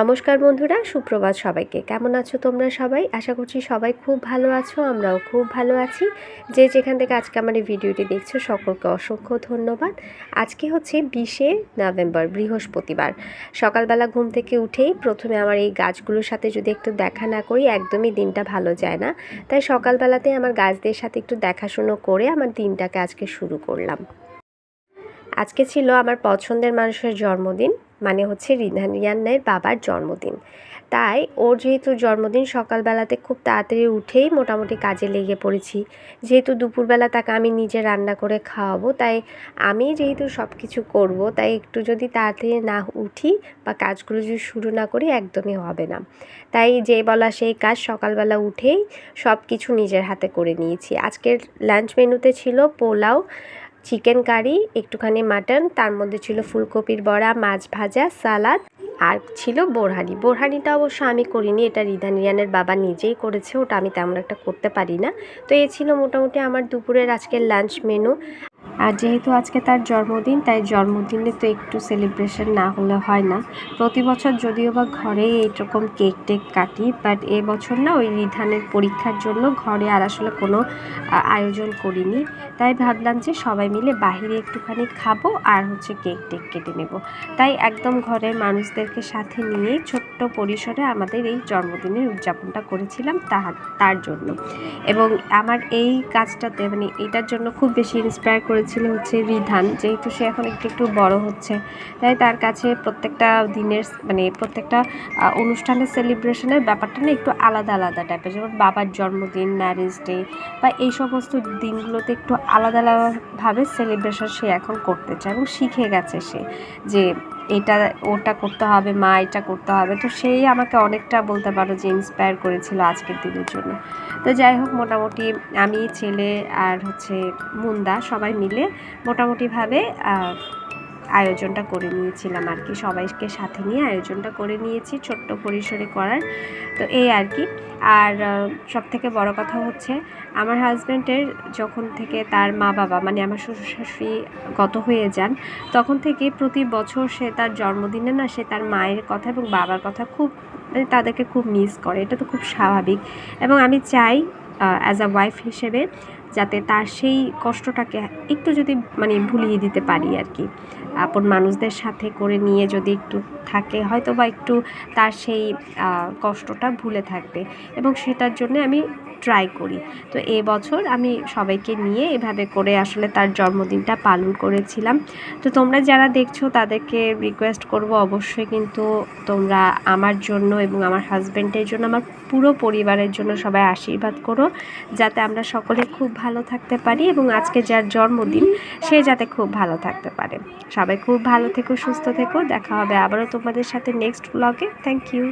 নমস্কার বন্ধুরা, সুপ্রভাত সবাইকে। কেমন আছো তোমরা সবাই? আশা করছি সবাই খুব ভালো আছো, আমরাও খুব ভালো আছি। যে যেখান থেকে আজকে আমার এই ভিডিওটি দেখছ, সকলকে অসংখ্য ধন্যবাদ। আজকে হচ্ছে বিশে নভেম্বর, বৃহস্পতিবার। সকালবেলা ঘুম থেকে উঠেই প্রথমে আমার এই গাছগুলোর সাথে যদি একটু দেখা না করি, একদমই দিনটা ভালো যায় না। তাই সকালবেলাতে আমার গাছদের সাথে একটু দেখাশুনো করে আমার দিনটাকে আজকে শুরু করলাম। আজকে ছিল আমার পছন্দের মানুষের জন্মদিন মানে হচ্ছে রিধান রিয়ান্নের বাবার জন্মদিন। তাই ওর যেহেতু জন্মদিন সকালবেলাতে খুব তাড়াতাড়ি উঠেই মোটামুটি কাজে লেগে পড়েছি। যেহেতু দুপুরবেলা তাকে আমি নিজে রান্না করে খাওয়াবো, তাই আমি যেহেতু সব কিছু করব, তাই একটু যদি তাড়াতাড়ি না উঠি বা কাজগুলো যদি শুরু না করি একদমই হবে না। তাই যে বলা সেই কাজ সকালবেলা উঠেই সব কিছু নিজের হাতে করে নিয়েছি। আজকের লাঞ্চ মেনুতে ছিল পোলাও চিকেন কারি, একটুখানি মাটন, তার মধ্যে ছিল ফুলকপির বড়া, মাছ ভাজা, সালাদ আর ছিল বোরহানি। বোরহানিটা অবশ্য আমি করিনি, এটা রিধান রিয়ানের বাবা নিজেই করেছে, ওটা আমি তেমন একটা করতে পারি না। তো এ ছিল মোটামুটি আমার দুপুরের আজকের লাঞ্চ মেনু আর যেহেতু আজকে তার জন্মদিন, তাই জন্মদিনে তো একটু সেলিব্রেশন না হলে হয় না। প্রতি বছর যদিও বা ঘরে এইরকম কেক টেক কাটি বাট এবছর না ওই রিধানের পরীক্ষার জন্য ঘরে আর আসলে কোনো আয়োজন করিনি। তাই ভাবলাম যে সবাই মিলে বাহিরে একটুখানি খাব আর হচ্ছে কেক টেক কেটে নেব। তাই একদম ঘরের মানুষদেরকে সাথে নিয়ে ছোট্ট পরিসরে আমাদের এই জন্মদিনের উদযাপনটা করেছিলাম তাহার তার জন্য। এবং আমার এই কাজটাতে মানে এটার জন্য খুব বেশি ইন্সপায়ার করেছিল হচ্ছে রিধান, যেহেতু সে এখন একটু একটু বড় হচ্ছে। তাই তার কাছে প্রত্যেকটা দিনের মানে প্রত্যেকটা অনুষ্ঠানের সেলিব্রেশনের ব্যাপারটা না একটু আলাদা আলাদা টাইপের যেমন বাবার জন্মদিন ম্যারেজ ডে বা এই সমস্ত দিনগুলোতে একটু আলাদা আলাদাভাবে সেলিব্রেশন সে এখন করতে চায় এবং শিখে গেছে সে যে এটা, ওটা করতে হবে, মা এটা করতে হবে। তো সেই আমাকে অনেকটা বলতে পারো যে ইন্সপায়ার করেছিল আজকের দিনের জন্য। তো যাই হোক, মোটামুটি আমি, ছেলে আর হচ্ছে মুন্দা সবাই মিলে মোটামুটিভাবে আয়োজনটা করে নিয়েছিলাম আর কি। সবাইকে সাথে নিয়ে আয়োজনটা করে নিয়েছি ছোট্ট পরিসরে করার। তো এই আর কি। আর সব থেকে বড় কথা হচ্ছে আমার হাজব্যান্ডের যখন থেকে তার মা বাবা মানে আমার শ্বশুর শাশুড়ি গত হয়ে যান, তখন থেকে প্রতি বছর সে তার জন্মদিনে না সে তার মায়ের কথা এবং বাবার কথা খুব মানে তাদেরকে খুব মিস করে। এটা তো খুব স্বাভাবিক। এবং আমি চাই অ্যাজ আ ওয়াইফ হিসেবে যাতে তার সেই কষ্টটাকে একটু যদি মানে ভুলিয়ে দিতে পারি আর কি। আপন মানুষদের সাথে করে নিয়ে যদি একটু থাকে হয়তো বা একটু তার সেই কষ্টটা ভুলে থাকবে এবং সেটার জন্য আমি ট্রাই করি। তো এ বছর আমি সবাইকে নিয়ে এভাবে করে আসলে তার জন্মদিনটা পালন করেছিলাম। তো তোমরা যারা দেখছ তাদেরকে রিকোয়েস্ট করব অবশ্যই কিন্তু তোমরা আমার জন্য এবং আমার হাজব্যান্ডের জন্য, আমার পুরো পরিবারের জন্য সবাই আশীর্বাদ করো। যাতে আমরা সকলে খুব ভালো থাকতে পারি এবং আজকে যার জন্মদিন, সে যাতে খুব ভালো থাকতে পারে। সবাই খুব ভালো থেকো, সুস্থ থেকো। দেখা হবে আবারও তোমাদের সাথে নেক্সট ব্লগে থ্যাংক ইউ